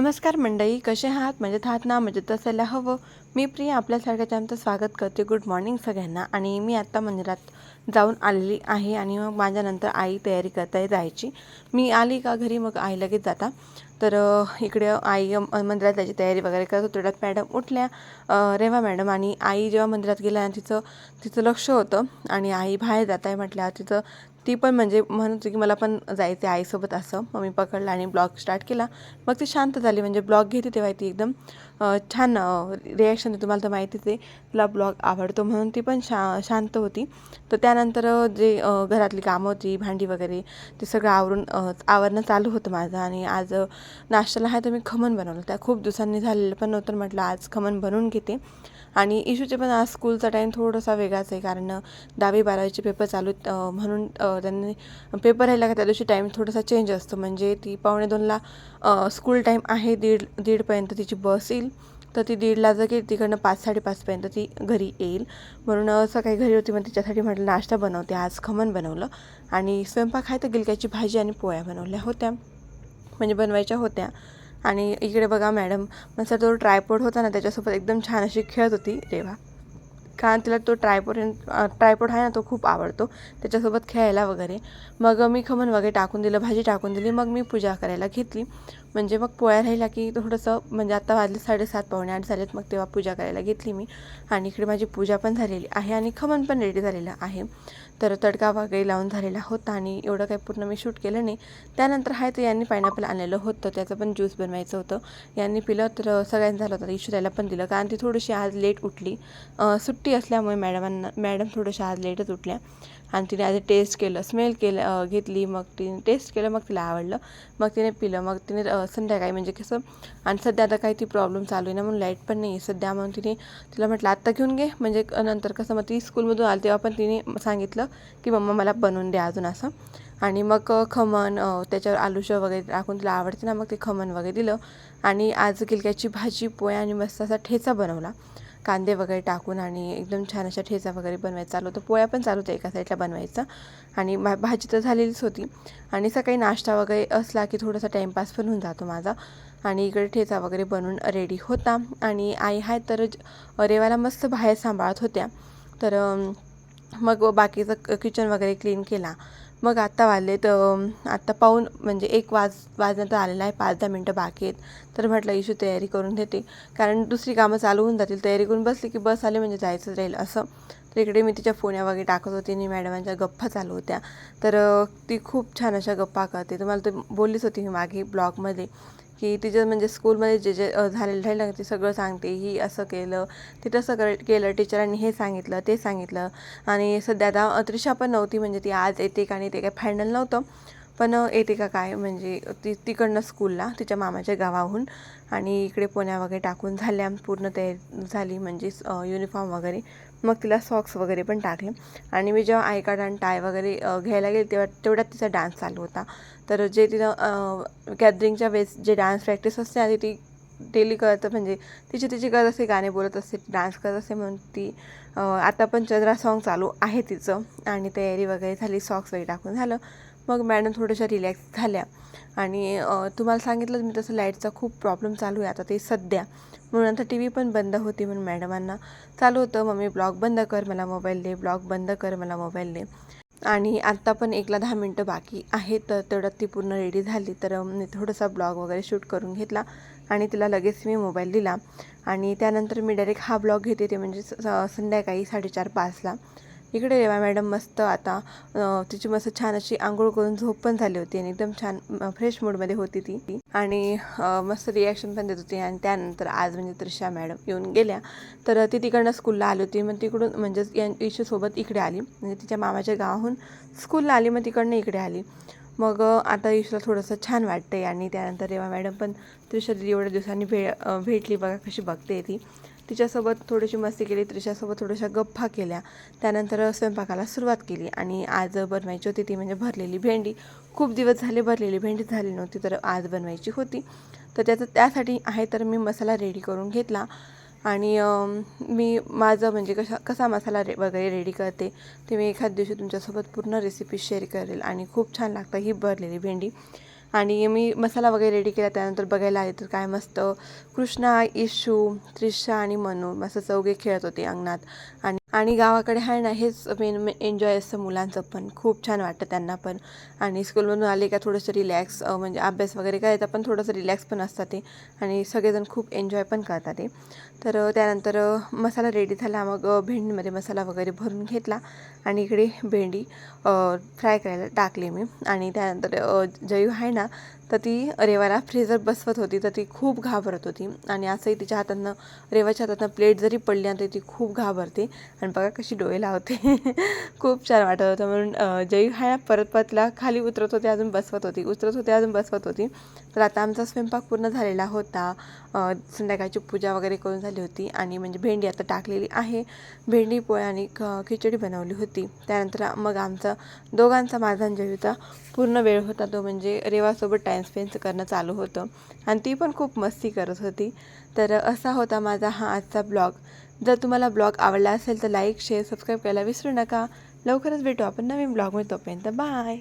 नमस्कार मंडळी कसे आहात? मजेत आहात ना? मजेत असायला हवं. मी प्रिया आपल्यासारख्याच्या आमचं स्वागत करते. गुड मॉर्निंग सगळ्यांना. आणि मी आत्ता मंदिरात जाऊन आलेली आहे आणि मग माझ्यानंतर आई तयारी करताय जायची. मी आली का घरी? मग आई लगेच जाता. तर इकडे आई मंदिरात जायची तयारी वगैरे करत होती. तेवढ्यात मॅडम उठल्या. रेवा मॅडम आणि आई जेव्हा मंदिरात गेल्या आणि तिचं तिचं लक्ष होतं आणि आई बाहेर जात आहे म्हटल्यावर तिचं ती पण म्हणजे म्हणत होती की मला पण जायचं आहे आईसोबत असं. मग मी पकडलं आणि ब्लॉग स्टार्ट केला. मग ती शांत झाली. म्हणजे ब्लॉग घेते तेव्हा ती एकदम छान रिॲक्शन आहे. तुम्हाला तर माहितीच आहे. तिला ब्लॉग आवडतो म्हणून ती पण शा शांत होती. तर त्यानंतर जे घरातली कामं होती भांडी वगैरे ते सगळं आवरून आवरणं चालू होतं माझं. आणि आज नाश्त्याला आहे तर मी खमण बनवलं. त्या खूप दिवसांनी झालेलं पण नव्हतं. म्हटलं आज खमण बनवून घेते. आणि इशूचे पण आज स्कूलचा टाईम थोडासा वेगळाच आहे कारण दहावी बारावीचे पेपर चालू आहेत, म्हणून त्यांनी पेपर राहिला का त्या दिवशी टाईम थोडासा चेंज असतो. म्हणजे ती पावणे दोनला स्कूल टाईम आहे दीड दीडपर्यंत तिची बस येईल. तर ती दीडला जर की तिकडनं पाच साडेपाचपर्यंत ती घरी येईल. म्हणून असं सकाळी घरी होती मग तिच्यासाठी म्हटलं नाश्ता बनवते. आज खमण बनवलं. आणि स्वयंपाक आहे तर गिलक्याची भाजी आणि पोळ्या बनवल्या होत्या. म्हणजे बनवायच्या होत्या. आणि इकडे बघा मॅडम मग तो ट्रायपोड होता ना त्याच्यासोबत एकदम छान अशी खेळत होती रेवा. कारण तिला तो ट्रायपोड ट्रायपोड आहे ना तो खूप आवडतो त्याच्यासोबत खेळायला वगैरे. मग मी खमण वगैरे टाकून दिलं भाजी टाकून दिली मग मी पूजा करायला घेतली. म्हणजे मग पोळ्या राहिला की थोडंसं म्हणजे आता वाजले साडेसात पावणे आठ झालेत मग तेव्हा पूजा करायला घेतली मी. आणि इकडे माझी पूजा पण झालेली आहे आणि खमण पण रेडी झालेलं आहे. तर तडका वगैरे लावून झालेला होता आणि एवढं काही पूर्ण मी शूट केलं नाही. त्यानंतर आहे तर यांनी पायनॅपल आणलेलं होतं त्याचं पण ज्यूस बनवायचं होतं. यांनी पिलं तर सगळ्यांनी झालं होतं ईश्वराला पण दिलं. कारण ती थोडीशी आज लेट उठली. सुट्टी असल्यामुळे मॅडमांना मॅडम थोडंशी आज लेटच उठल्या. आणि तिने आधी टेस्ट केलं स्मेल केलं घेतली मग तिने टेस्ट केलं मग तिला आवडलं. मग तिने पिलं मग तिने संध्याकाळी म्हणजे कसं आणि सध्या आता काही ती प्रॉब्लेम चालू आहे ना म्हणून लाइट पण नाही आहे सध्या म्हणून तिने तिला म्हटलं आत्ता घेऊन घे. म्हणजे नंतर कसं मग ती स्कूलमधून आली तेव्हा पण तिने सांगितलं की मम्मा मला बनवून द्या अजून असं. आणि मग खमण त्याच्यावर आलूचं वगैरे टाकून तिला आवडते ना मग ते खमण वगैरे दिलं. आणि आज गिलक्याची भाजी पोळ्या आणि मस्त असा ठेचा बनवला. कांदे वगैरे टाकून आणि एकदम छान अशा ठेचा वगैरे बनवायचा. चालू होतं. पोळ्या पण चालू होत्या एका साईडला बनवायचं. आणि भा भाजी तर झालेलीच होती. आणि सकाळी नाश्ता वगैरे असला की थोडासा टाईमपास पण होऊन जातो माझा. आणि इकडे ठेचा वगैरे बनवून रेडी होता. आणि आई आहे तर ज- रेवाला मस्त बाहेर सांभाळत होत्या. तर मग बाकीचं क- किचन वगैरे क्लीन केला. मग आत्ता वाजले तर आत्ता पाहून म्हणजे एक वाज वाजण्यात आलेला आहे पाच दहा मिनटं बाकी आहेत. तर म्हटलं इशू तयारी करून घेते कारण दुसरी कामं चालू होऊन जातील. तयारी करून बसली की बस आले म्हणजे जायचंच राहील असं. तर इकडे मी तिच्या फोन्या वगैरे टाकत होती. आणि मॅडमांच्या गप्पा चालू होत्या. तर ती खूप छान अशा गप्पा करते. तुम्हाला ते बोललीच होती मी मागे ब्लॉगमध्ये. की तिचं म्हणजे स्कूलमध्ये जे जे झालेलं राहिलं ना ते सगळं सांगते. ही असं केलं ते तसं कर केलं टीचरांनी हे सांगितलं ते सांगितलं. आणि सध्या आता अ, त्रिशा पण नव्हती म्हणजे ती आज येते का आणि ते काय फायनल नव्हतं. पण येते का काय म्हणजे ती तिकडनं स्कूलला तिच्या मामाच्या गावाहून. आणि इकडे पोण्या वगैरे टाकून झाल्या पूर्ण तयारी झाली म्हणजे युनिफॉर्म वगैरे. मग तिला सॉक्स वगैरे पण टाकले. आणि मी जेव्हा आय कार्ड आणि टाय वगैरे घ्यायला गेले तेव्हा तेवढ्यात तिचा डान्स चालू होता. तर जे तिनं गॅदरिंगच्या वेळेस जे डान्स प्रॅक्टिस असते आधी ती डेली करत म्हणजे तिची तिची करत असते गाणे बोलत असते डान्स करत असते म्हणून ती आता पण चंद्रा सॉन्ग चालू आहे तिचं. आणि तयारी वगैरे झाली सॉक्स वगैरे टाकून झालं. मग मॅडम थोड्याशा रिलॅक्स झाल्या. आणि तुम्हाला सांगितलं मी तसं लाईटचा खूप प्रॉब्लेम चालू आहे आता ते सध्या. म्हणून आता टी व्ही पण बंद होती म्हणून मॅडमांना चालू होतं. मम्मी ब्लॉग बंद कर मला मोबाईल दे ब्लॉग बंद कर मला मोबाईल दे आणि आत्ता पण एकला दहा मिनटं बाकी आहे तर तेवढ्यात ती पूर्ण रेडी झाली. तर मी थोडासा ब्लॉग वगैरे शूट करून घेतला आणि तिला लगेच मी मोबाईल दिला. आणि त्यानंतर मी डायरेक्ट हा ब्लॉग घेते ते म्हणजे स- संध्याकाळी साडेचार पाचला. इकडे रेवा मॅडम मस्त आता. तिची मस्त छान अशी आंघोळ करून झोप पण झाली होती आणि एकदम छान फ्रेश मूडमध्ये होती ती. आणि मस्त रिॲक्शन पण देत होती. आणि त्यानंतर आज म्हणजे त्रिशा मॅडम येऊन गेल्या. तर ती तिकडनं स्कूलला आली होती. मग तिकडून म्हणजेच या इशूसोबत इकडे आली. म्हणजे तिच्या मामाच्या गावाहून स्कूलला आली. मग तिकडनं इकडे आली. मग आता इशूला थोडंसं छान वाटते आणि त्यानंतर रेवा मॅडम पण त्रिशा दिदी एवढ्या दिवसांनी भे भेटली. बघा कशी बघते ती. तिच्यासोबत थोडीशी मस्ती केली तिच्यासोबत थोड्याशा गप्पा केल्या. त्यानंतर स्वयंपाकाला सुरुवात केली आणि आज बनवायची होती ती म्हणजे भरलेली भेंडी. खूप दिवस झाले भरलेली भेंडी झाली नव्हती तर आज बनवायची होती. तर त्याचं त्यासाठी आहे तर मी मसाला रेडी करून घेतला. आणि मी माझं म्हणजे कशा कसा मसाला रे वगैरे रेडी करते ते मी एखाद दिवशी तुमच्यासोबत पूर्ण रेसिपी शेअर करेल. आणि खूप छान लागतं ही भरलेली भेंडी. आणि मी मसाला वगैरे रेडी केला त्यानंतर बघायला आले तर काय मस्त कृष्णा इशू त्रिशा आणि मनू मस्त चौघे खेळत होते अंगणात. आणि आणि गावाकडे आहे ना हेच मेन एन्जॉय असतं मुलांचं पण. खूप छान वाटतं त्यांना पण. आणि स्कूलमधून आले का थोडंसं रिलॅक्स म्हणजे अभ्यास वगैरे करायचा पण थोडंसं रिलॅक्स पण असतात ते. आणि सगळेजण खूप एन्जॉय पण करतात ते. तर त्यानंतर मसाला रेडी झाला. मग भेंडीमध्ये मसाला वगैरे भरून घेतला. आणि इकडे भेंडी फ्राय करायला टाकली मी. आणि त्यानंतर जयू आहे ना तर ती रेवाला फ्रीजर बसवत होती तर ती खूप घाबरत होती. आणि असंही तिच्या हातातनं रेवाच्या हातातनं प्लेट जरी पडली आणि ती खूप घाबरते. आणि बघा कशी डोळे लावते. खूप छान वाटत होतं. म्हणून अ, जयू आहे परत परतला खाली उतरत होते अजून बसवत होती. उतरत होते अजून बसवत होती. तर आता आमचा स्वयंपाक पूर्ण झालेला होता. संध्याकाळची पूजा वगैरे करून झाली होती. आणि म्हणजे भेंडी आता टाकलेली आहे. भेंडी पोळ्या आणि ख- खिचडी बनवली होती. त्यानंतर मग आमचा दोघांचा माझा आणि जयूचा पूर्ण वेळ होता. तो म्हणजे रेवासोबत टाईम स्पेंड करणं चालू होतं. आणि ती पण खूप मस्ती करत होती. तर असा होता माझा हा आजचा ब्लॉग. जर तुम्हाला ब्लॉग आवडला असेल तर लाईक शेअर सबस्क्राईब करायला विसरू नका. लवकरच भेटू आपण नवीन ब्लॉगमध्ये तोपर्यंत. बाय